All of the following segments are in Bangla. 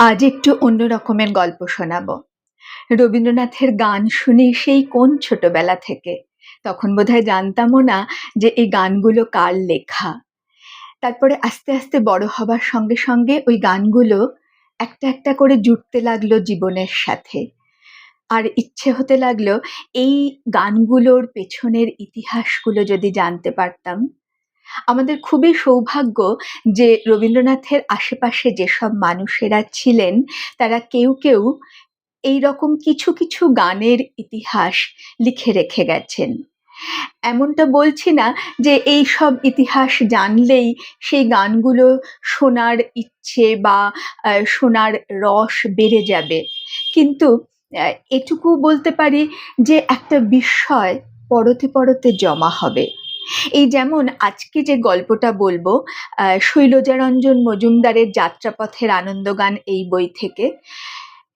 আজ একটু অন্য রকমের গল্প শোনাবো। রবীন্দ্রনাথের গান শুনি সেই কোন ছোটবেলা থেকে? তখন বোধহয় জানতামও না যে এই গানগুলো কার লেখা। তারপরে আস্তে আস্তে বড় হবার সঙ্গে সঙ্গে ওই গানগুলো একটা একটা করে জুটতে লাগল জীবনের সাথে। আর ইচ্ছে হতে লাগল এই গানগুলোর পেছনের ইতিহাসগুলো যদি জানতে পারতাম। আমাদের খুবই সৌভাগ্য যে রবীন্দ্রনাথের আশেপাশে যেসব মানুষেরা ছিলেন, তারা কেউ কেউ এই রকম কিছু কিছু গানের ইতিহাস লিখে রেখে গেছেন। এমনটা বলছি না যে এই সব ইতিহাস জানলেই সেই গানগুলো শোনার ইচ্ছে বা শোনার রস বেড়ে যাবে। কিন্তু এটুকু বলতে পারি যে একটা বিস্ময় পরতে পরতে জমা হবে। এই যেমন আজকে যে গল্পটা বলব শৈলজারঞ্জন মজুমদারের যাত্রাপথের আনন্দগান এই বই থেকে,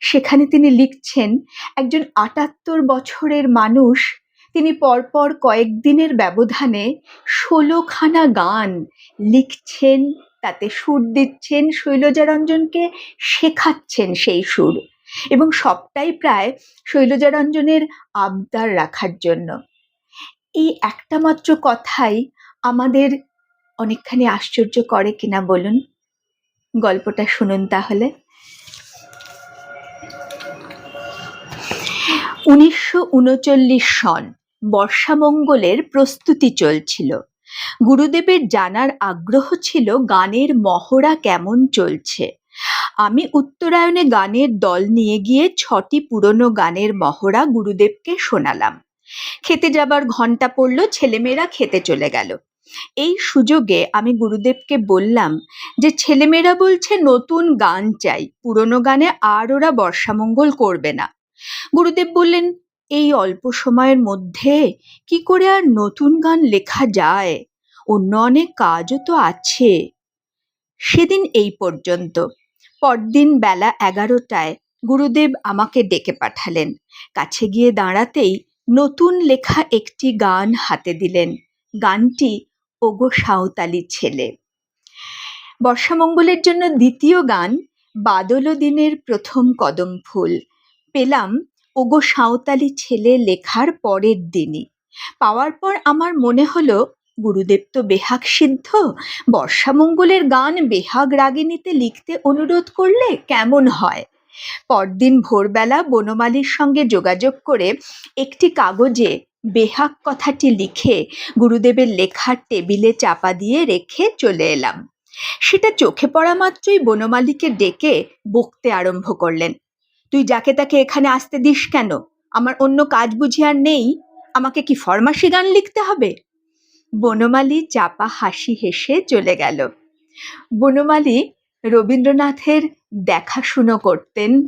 সেখানে তিনি লিখছেন, একজন আটাত্তর বছরের মানুষ, তিনি পরপর কয়েকদিনের ব্যবধানে ষোলোখানা গান লিখছেন, তাতে সুর দিচ্ছেন, শৈলজারঞ্জনকে শেখাচ্ছেন সেই সুর এবং সবটাই প্রায় শৈলজারঞ্জনের আবদার রাখার জন্য। এই একটা মাত্র কথাই আমাদের অনেকখানি আশ্চর্য করে কিনা বলুন? গল্পটা শুনুন তাহলে। উনিশশো উনচল্লিশ সন, বর্ষামঙ্গলের প্রস্তুতি চলছিল। গুরুদেবের জানার আগ্রহ ছিল গানের মহড়া কেমন চলছে। আমি উত্তরায়ণে গানের দল নিয়ে গিয়ে ছটি পুরনো গানের মহড়া গুরুদেবকে শোনালাম। খেতে যাবার ঘণ্টা পড়ল, ছেলেমেয়েরা খেতে চলে গেল। এই সুযোগে আমি গুরুদেবকে বললাম যে, ছেলেমেয়েরা বলছে, নতুন গান চাই, পুরনো গানে আর ওরা বর্ষামঙ্গল করবে না। গুরুদেব বললেন, এই অল্প সময়ের মধ্যে কি করে আর নতুন গান লেখা যায়? অন্য অনেক কাজও তো আছে। সেদিন এই পর্যন্ত। পরদিন বেলা এগারোটায় গুরুদেব আমাকে ডেকে পাঠালেন। কাছে গিয়ে দাঁড়াতেই নতুন লেখা একটি গান হাতে দিলেন। গানটি ওগো সাঁওতালি ছেলে। বর্ষামঙ্গলের জন্য দ্বিতীয় গান বাদল দিনের প্রথম কদম ফুল। পেলাম ওগো সাঁওতালি ছেলে লেখার পরের দিনই। পাওয়ার পর আমার মনে হলো, গুরুদেব তো বেহাগ সিদ্ধ, বর্ষামঙ্গলের গান বেহাগ রাগিনীতে লিখতে অনুরোধ করলে কেমন হয়? পরদিন ভোরবেলা বনমালীর সঙ্গে যোগাযোগ করে একটি কাগজে বেহাক কথাটি লিখে গুরুদেবের লেখার টেবিলে চাপা দিয়ে রেখে চলে এলাম। সেটা চোখে পড়া মাত্রই বনমালীকে ডেকে বকতে আরম্ভ করলেন। তুই যাকে তাকে এখানে আসতে দিস কেন? আমার অন্য কাজ বুঝি আর নেই। আমাকে কি ফরমাসি গান লিখতে হবে? বনমালী চাপা হাসি হেসে চলে গেল। বনমালী রবীন্দ্রনাথের দেখাশুনো করতেন।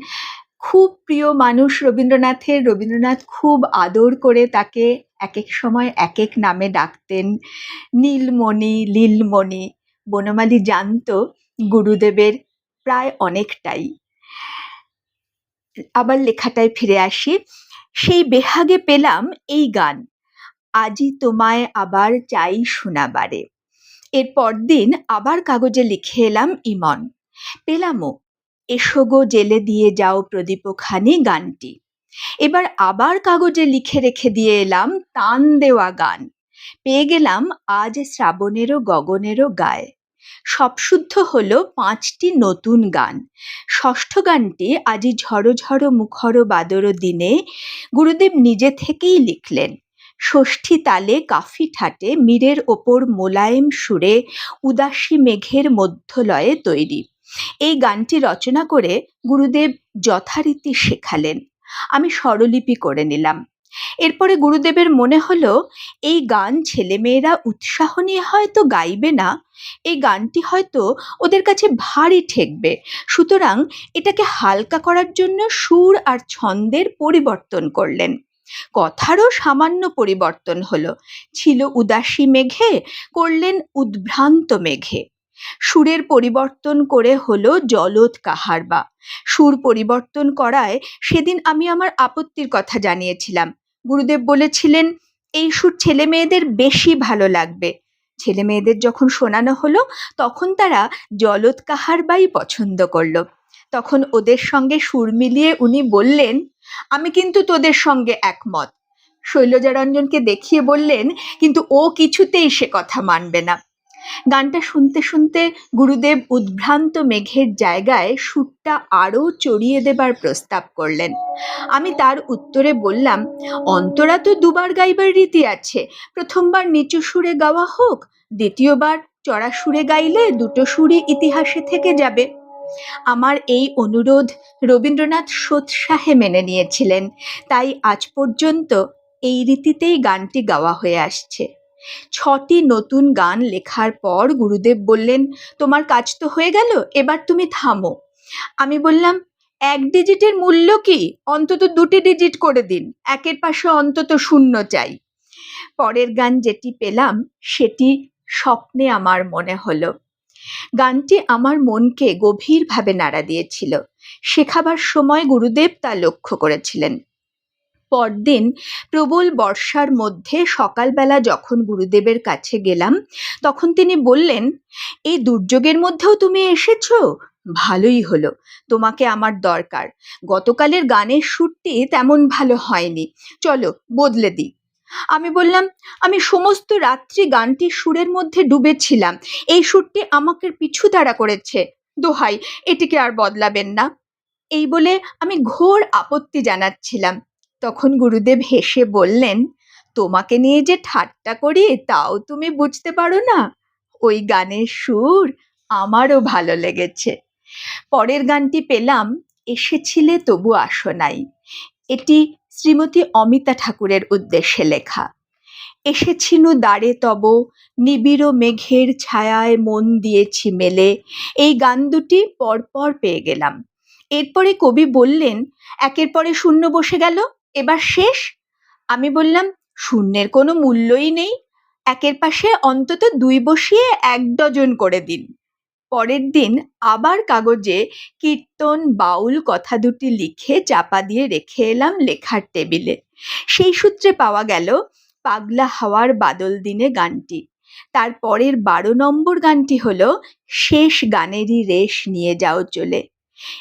খুব প্রিয় মানুষ রবীন্দ্রনাথের। রবীন্দ্রনাথ খুব আদর করে তাকে এক এক সময় এক এক নামে ডাকতেন। নীলমণি, লীলমণি, বনমালী জানতো গুরুদেবের প্রায় অনেকটাই। আবার লেখাটায় ফিরে আসি। সেই বেহাগে পেলাম এই গান, আজি তোমায় আবার চাই শোনাবারে। এর পরদিন আবার কাগজে লিখে এলাম ইমন। পেলামও এসো গো জেলে দিয়ে যাও প্রদীপখানি গানটি। এবার আবার কাগজে লিখে রেখে দিয়ে এলাম তান দেওয়া গান। পেয়ে গেলাম আজ শ্রাবণেরও গগনেরও গায়ে। সবশুদ্ধ হল পাঁচটি নতুন গান। ষষ্ঠ গানটি আজি ঝড়ো ঝড়ো মুখর বাদর দিনে গুরুদেব নিজে থেকেই লিখলেন। ষষ্ঠী তালে কাফি ঠাটে, মীরের ওপর মোলায়েম সুরে, উদাসী মেঘের মধ্যলয়ে তৈরি। এই গানটি রচনা করে গুরুদেব যথারীতি শেখালেন। আমি স্বরলিপি করে নিলাম। এরপরে গুরুদেবের মনে হলো, এই গান ছেলেমেয়েরা উৎসাহ নিয়ে হয়তো গাইবে না, এই গানটি হয়তো ওদের কাছে ভারী ঠেকবে। সুতরাং এটাকে হালকা করার জন্য সুর আর ছন্দের পরিবর্তন করলেন। কথারও সামান্য পরিবর্তন হলো। ছিল উদাসী মেঘে, করলেন উদ্ভ্রান্ত মেঘে। সুরের পরিবর্তন করে হলো জলদ কাহারবা। সুর পরিবর্তন করায় সেদিন আমি আমার আপত্তির কথা জানিয়েছিলাম। গুরুদেব বলেছিলেন, এই সুর ছেলে মেয়েদের বেশি ভালো লাগবে। ছেলে মেয়েদের যখন শোনানো হলো, তখন তারা জলৎ কাহারবাই পছন্দ করল। তখন ওদের সঙ্গে সুর মিলিয়ে উনি বললেন, আমি কিন্তু তোদের সঙ্গে একমত। শৈলজারঞ্জনকে দেখিয়ে বললেন, কিন্তু ও কিছুতেই সে কথা মানবে না। গানটা শুনতে শুনতে গুরুদেব উদ্ভ্রান্ত মেঘের জায়গায় সুরটা আরও চড়িয়ে দেবার প্রস্তাব করলেন। আমি তার উত্তরে বললাম, অন্তরা তো দুবার গাইবার রীতি আছে। প্রথমবার নিচু সুরে গাওয়া হোক, দ্বিতীয়বার চড়া সুরে গাইলে দুটো সুরই ইতিহাসে থেকে যাবে। আমার এই অনুরোধ রবীন্দ্রনাথ সোৎসাহে মেনে নিয়েছিলেন। তাই আজ পর্যন্ত এই রীতিতেই গানটি গাওয়া হয়ে আসছে। ছটি নতুন গান লেখার পর গুরুদেব বললেন, তোমার কাজ তো হয়ে গেল, এবার তুমি থামো। আমি বললাম, এক ডিজিটের মূল্য কি? অন্তত দুটি ডিজিট করে দিন, একের পাশে অন্তত শূন্য চাই। পরের গান যেটি পেলাম, সেটি স্বপ্নে আমার মনে হলো। গানটি আমার মনকে গভীরভাবে নাড়া দিয়েছিল। শেখাবার সময় গুরুদেব তা লক্ষ্য করেছিলেন। পরদিন প্রবল বর্ষার মধ্যে সকালবেলা যখন গুরুদেবের কাছে গেলাম, তখন তিনি বললেন, এই দুর্যোগের মধ্যেও তুমি এসেছ? ভালোই হলো, তোমাকে আমার দরকার। গতকালের গানের সুরটি তেমন ভালো হয়নি। চলো, বদলে দিই। আমি বললাম, আমি সমস্ত রাত্রি গানটির সুরের মধ্যে ডুবেছিলাম। এই সুরটি আমাকে পিছু তাড়া করেছে। দোহাই, এটিকে আর বদলাবেন না। এই বলে আমি ঘোর আপত্তি জানাচ্ছিলাম। তখন গুরুদেব হেসে বললেন, তোমাকে নিয়ে যে ঠাট্টা করি, তাও তুমি বুঝতে পারো না। ওই গানের সুর আমারও ভালো লেগেছে। পরের গানটি পেলাম, এসেছিলে তবু আসো নাই। এটি শ্রীমতী অমিতা ঠাকুরের উদ্দেশ্যে লেখা। এসেছিনু দাঁড়ে তব, নিবিড় মেঘের ছায়ায় মন দিয়েছি মেলে। এই গান দুটি পরপর পেয়ে গেলাম। এরপরে কবি বললেন, একের পরে শূন্য বসে গেল? এবার শেষ। আমি বললাম, শূন্যের কোনো মূল্যই নেই। একের পাশে অন্তত দুই বসিয়ে এক ডজন করে দিন। পরের দিন আবার কাগজে কীর্তন, বাউল, কথা দুটি লিখে চাপা দিয়ে রেখে এলাম লেখার টেবিলে। সেই সূত্রে পাওয়া গেল, পাগলা হাওয়ার বাদল দিনে গানটি। তার পরের বারো নম্বর গানটি হলো, শেষ গানেরই রেশ নিয়ে যাও চলে।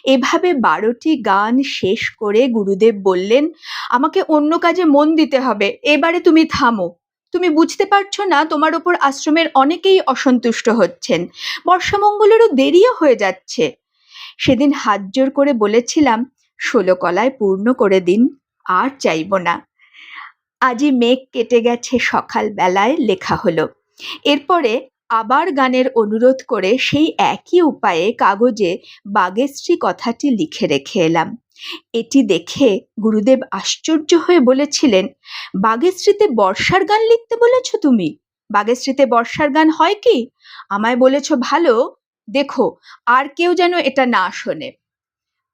এভাবে বারোটি গান শেষ করে গুরুদেব বললেন, আমাকে অন্য কাজে মন দিতে হবে, এবারে তুমি থামো। তুমি বুঝতে পারছ না, তোমার ওপর আশ্রমের অনেকেই অসন্তুষ্ট হচ্ছেন। বর্ষামঙ্গলেরও দেরিও হয়ে যাচ্ছে। সেদিন হাত জোর করে বলেছিলাম, ষোলো কলায় পূর্ণ করে দিন, আর চাইব না। আজই মেঘ কেটে গেছে সকাল বেলায় লেখা হলো। এরপরে আবার গানের অনুরোধ করে সেই একই উপায়ে কাগজে বাগেশ্রী কথাটি লিখে রেখে এলাম। এটি দেখে গুরুদেব আশ্চর্য হয়ে বলেছিলেন, বাগেশ্রীতে বর্ষার গান লিখতে বলেছ তুমি? বাগেশ্রীতে বর্ষার গান হয় কি? আমায় বলেছ ভালো, দেখো, আর কেউ যেন এটা না শোনে।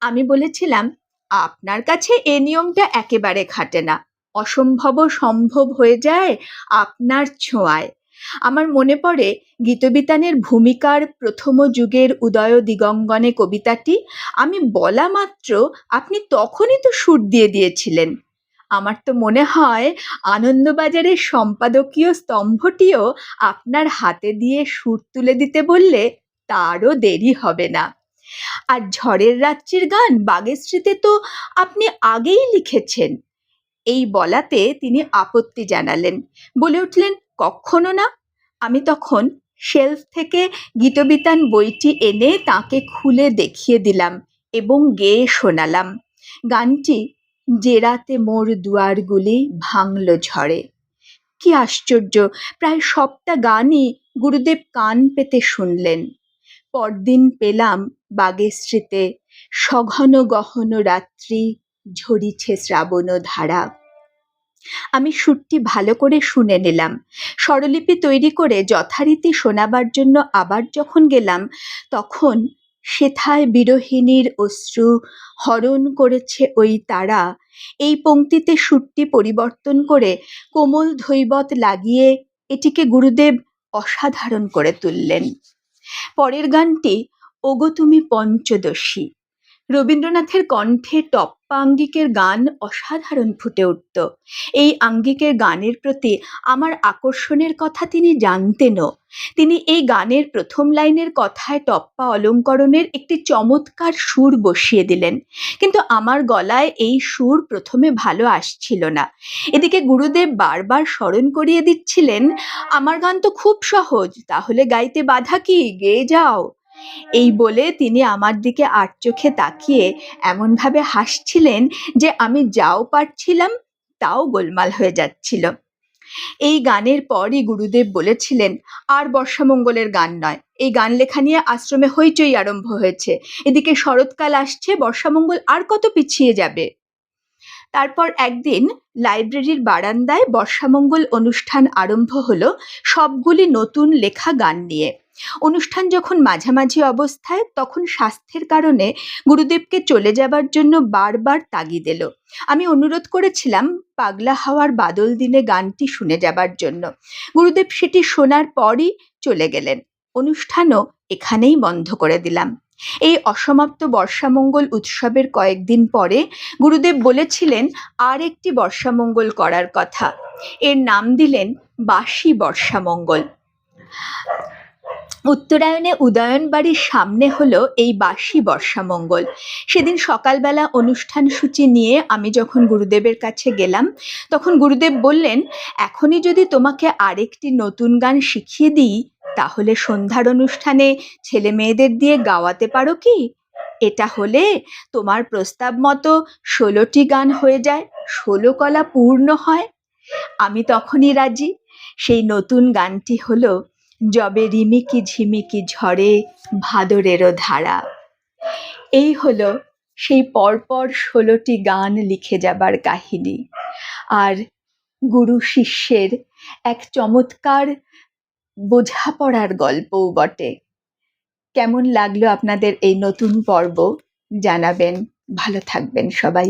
আমি বলেছিলাম, আপনার কাছে এ নিয়মটা একেবারে খাটে না। অসম্ভব সম্ভব হয়ে যায় আপনার ছোঁয়ায়। আমার মনে পড়ে গীতবিতানের ভূমিকার প্রথম যুগের উদয় দিগঙ্গনে কবিতাটি, আমি বলা মাত্র আপনি তখনই তো সুর দিয়ে দিয়েছিলেন। আমার তো মনে হয় আনন্দবাজারের সম্পাদকীয় স্তম্ভটিও আপনার হাতে দিয়ে সুর তুলে দিতে বললে তারও দেরি হবে না। আর ঝড়ের রাত্রির গান বাগেশ্রীতে তো আপনি আগেই লিখেছেন। এই বলাতে তিনি আপত্তি জানালেন। বলে উঠলেন, কখনো না আমি তখন শেলফ থেকে গীতবিতান বইটি এনে তাকে খুলে দেখিয়ে দিলাম এবং গেয়ে শোনালাম। গানটি যে রাতে মোর দুয়ারগুলি ভাঙল ঝড়ে। কি আশ্চর্য, প্রায় সবটা গানই গুরুদেব কান পেতে শুনলেন। পরদিন পেলাম বাগেশ্রীতে, সঘন গহন রাত্রি ঝরিছে শ্রাবণ ধারা। আমি সুরটি ভালো করে শুনে নিলাম। স্বরলিপি তৈরি করে যথারীতি শোনাবার জন্য আবার যখন গেলাম, তখন সেথায় বিরোহিনীর অশ্রু হরণ করেছে ওই তারা। এই পংক্তিতে সুরটি পরিবর্তন করে কোমল ধৈবত লাগিয়ে এটিকে গুরুদেব অসাধারণ করে তুললেন। পরের গানটি, ওগো তুমি পঞ্চদশী। রবীন্দ্রনাথের কণ্ঠে টপ্পা আঙ্গিকের গান অসাধারণ ফুটে উঠত। এই আঙ্গিকের গানের প্রতি আমার আকর্ষণের কথা তিনি জানতেনও। তিনি এই গানের প্রথম লাইনের কথায় টপ্পা অলঙ্করণের একটি চমৎকার সুর বসিয়ে দিলেন। কিন্তু আমার গলায় এই সুর প্রথমে ভালো আসছিল না। এদিকে গুরুদেব বারবার স্মরণ করিয়ে দিচ্ছিলেন, আমার গান তো খুব সহজ, তাহলে গাইতে বাধা কি? গেয়ে যাও। এই বলে তিনি আমার দিকে আট চোখে তাকিয়ে এমনভাবে হাসছিলেন যে আমি যাও পারছিলাম, তাও গোলমাল হয়ে যাচ্ছিল। এই গানের পরই গুরুদেব বলেছিলেন, আর বর্ষামঙ্গলের গান নয়। এই গান লেখা নিয়ে আশ্রমে হইচই আরম্ভ হয়েছে। এদিকে শরৎকাল আসছে, বর্ষামঙ্গল আর কত পিছিয়ে যাবে? তারপর একদিন লাইব্রেরির বারান্দায় বর্ষামঙ্গল অনুষ্ঠান আরম্ভ হলো সবগুলি নতুন লেখা গান নিয়ে। অনুষ্ঠান যখন মাঝামাঝি অবস্থায়, তখন স্বাস্থ্যের কারণে গুরুদেবকে চলে যাবার জন্য বারবার তাগিদ এলো। আমি অনুরোধ করেছিলাম পাগলা হাওয়ার বাদল দিনে গানটি শুনে যাবার জন্য। গুরুদেব সেটি শোনার পরই চলে গেলেন। অনুষ্ঠানও এখানেই বন্ধ করে দিলাম। এই অসমাপ্ত বর্ষামঙ্গল উৎসবের কয়েকদিন পরে গুরুদেব বলেছিলেন আর একটি বর্ষামঙ্গল করার কথা। এর নাম দিলেন বাসি বর্ষামঙ্গল। উত্তরায়ণে উদয়ন বাড়ির সামনে হলো এই বাসি বর্ষামঙ্গল। সেদিন সকালবেলা অনুষ্ঠান সূচি নিয়ে আমি যখন গুরুদেবের কাছে গেলাম, তখন গুরুদেব বললেন, এখনই যদি তোমাকে আরেকটি নতুন গান শিখিয়ে দিই তাহলে সন্ধ্যার অনুষ্ঠানে ছেলে মেয়েদের দিয়ে গাওয়াতে পারো কি? এটা হলে তোমার প্রস্তাব মতো ষোলোটি গান হয়ে যায়, ষোলো কলা পূর্ণ হয়। আমি তখনই রাজি। সেই নতুন গানটি হলো যবে রিমিকি ঝিমিকি ঝড়ে ভাদরেরও ধারা এই হলো সেই পরপর ষোলোটি গান লিখে যাবার কাহিনী। আর গুরু শিষ্যের এক চমৎকার বোঝাপড়ার গল্পও বটে। কেমন লাগল আপনাদের এই নতুন পর্ব? জানাবেন। ভালো থাকবেন সবাই।